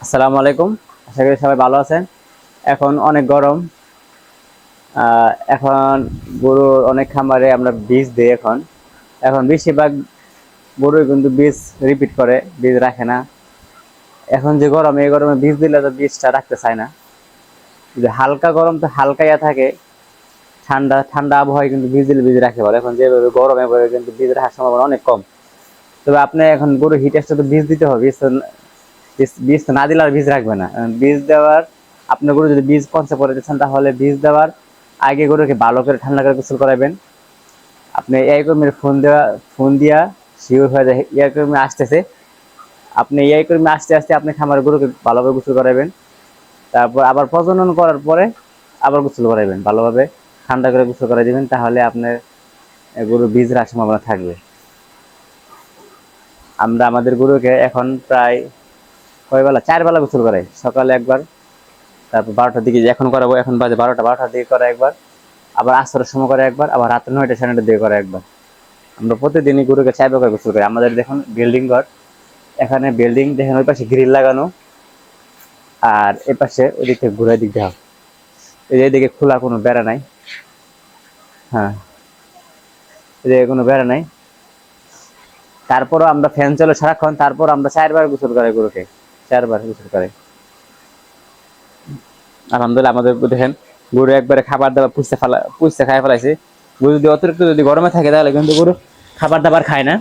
আসসালামু আলাইকুম। আশা করি সবাই ভালো আছেন। এখন অনেক গরম। এখন গরুর অনেক খামারে আমরা বীজ দিই এখন। এখন বেশিরভাগ গরুই কিন্তু বীজ রিপিট করে, বীজ রাখে না। এখন যে গরম, এই গরমে বীজ দিলে তো বীজটা রাখতে চায় না। যদি হালকা গরম তো হালকা ইয়া থাকে। ঠান্ডা ঠান্ডা আবহাওয়ায় কিন্তু বীজ দিলে বীজ রাখে বলে। এখন যেভাবে গরম, এভাবে কিন্তু বীজ রাখার সম্ভাবনা অনেক কম। তবে আপনি এখন গরু হিট তো বীজ দিতে হবে। বীজ বীজ না দিলে আর বীজ রাখবে না। বীজ দেওয়ার আপনার গরু যদি বীজ পঞ্চে পরে দিচ্ছেন, তাহলে বীজ দেওয়ার আগে গরুকে ভালো করে ঠান্ডা করে গোসল করাবেন। আপনি এই কর্মীর ফোন দেওয়া, ফোন দিয়া শিওর হয়ে যায় ইয়ার কর্মী আসতেছে। আপনি এই কর্মী আসতে আসতে আপনি খামার গরুকে ভালোভাবে গোসল করাবেন। তারপর আবার প্রজনন করার পরে আবার গোসল করাবেন। ভালোভাবে ঠান্ডা করে গোসল করে দিবেন, তাহলে আপনার গরু বীজ রাখার সম্ভাবনা থাকবে। আমরা আমাদের গরুকে এখন প্রায় কয় বেলা চার বেলা গোসল করে, সকালে একবার, তারপর বারোটার দিকে এখন করাবো, এখন বাজে বারোটা, বারোটার দিকে করে একবার, আবার আসরের সময় করে একবার, আবার রাত নয়টা, সাড়ে নয়টার দিকে করে একবার। আমরা প্রতিদিনই গরুকে চার বেলা গোসল করি। আমাদের দেখুন বিল্ডিং ঘর, এখানে বিল্ডিং, দেখেন ওই পাশে গ্রিল লাগানো, আর এ পাশে ওই দিক থেকে ঘুরে দিক দেওয়া। এদিকে খোলা কোনো বেড়া নাই। হ্যাঁ এদিকে কোনো বেড়া নাই। তারপরও আমরা ফ্যান চলে সারাক্ষণ, তারপর আমরা চারবার গোসল করে গরুকে। চারবার গোসল করে। আলহামদুলিল্লাহ, আমাদের দেখেন, গরু একবারে খাবার দাবার পুষতে ফেলা, পুষতে খাই ফেলাইছে। গরু যদি অতিরিক্ত যদি গরমে থাকে তাহলে কিন্তু গরু খাবার দাবার খায় না।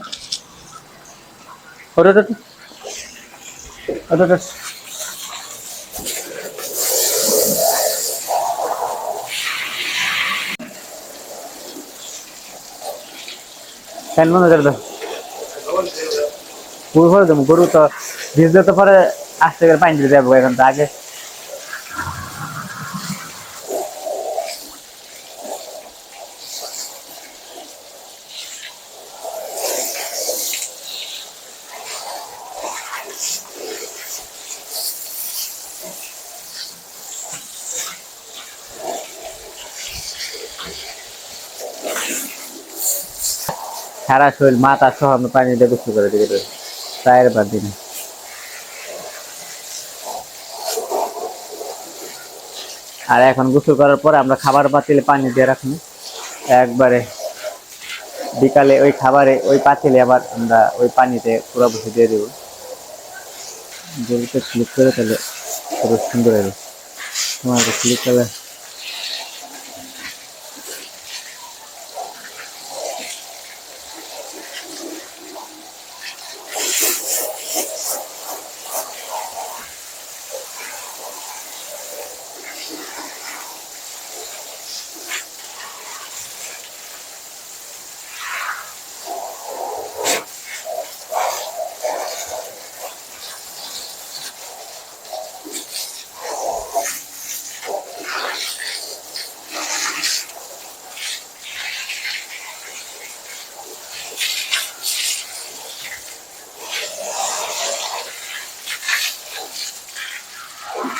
ফ্যান বন্ধ করে দাও। গরু করে দেবো। গরু তো ভিজলে তো পরে, আস্তে করে পানি দিতে যাব এখন তো আগে। সারা শরীর, মাথা সহ আমরা পানি দিয়ে গোসল করে দিকে চায়ের বার দিনে আর এখন গোসল করার পরে আমরা খাবার পাতিলে পানি দিয়ে রাখব একবারে বিকালে ওই খাবারে, ওই পাতিলে আবার আমরা ওই পানিতে পুরো বসে দিয়ে দেবো। গরুতে স্লিপ করে তাহলে পুরো সুন্দর হবে। তোমার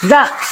স্লিপ করে যা